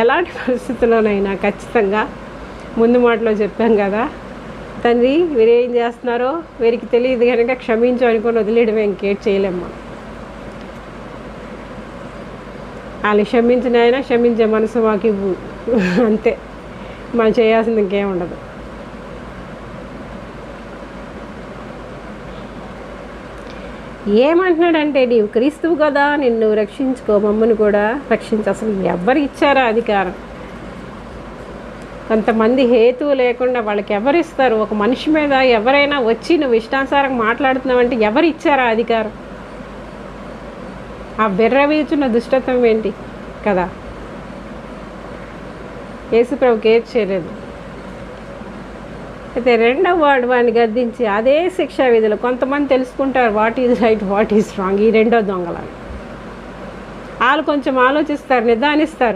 ఎలాంటి పరిస్థితుల్లోనైనా ఖచ్చితంగా ముందు మాటలో చెప్పాం కదా. తండ్రి వీరేం చేస్తున్నారో వీరికి తెలియదు కనుక క్షమించు అనుకొని వదిలేయడం ఇంకేం చేయలేమ్మా వాళ్ళు క్షమించిన ఆయన క్షమించే మనసు మాకు ఇవ్వు అంతే. మనం చేయాల్సింది ఇంకేం ఉండదు. ఏమంటున్నాడంటే నీవు క్రీస్తువు కదా నిన్ను రక్షించుకో మమ్మను కూడా రక్షించు. అసలు ఎవరు ఇచ్చారా అధికారం. కొంతమంది హేతువు లేకుండా వాళ్ళకి ఎవరు ఇస్తారు? ఒక మనిషి మీద ఎవరైనా వచ్చి నువ్వు ఇష్టానుసారం మాట్లాడుతున్నావంటే ఎవరు ఇచ్చారా అధికారం? ఆ బెర్రవీచున్న దుష్టత్వం ఏంటి? కదా. యేసుప్రభుకి ఏది చేయలేదు. అయితే రెండవ వాడు వాడిని గద్దించి అదే శిక్షా విధులు కొంతమంది తెలుసుకుంటారు what is right what is wrong. ఈ రెండో దొంగలని వాళ్ళు కొంచెం ఆలోచిస్తారు నిదానిస్తారు.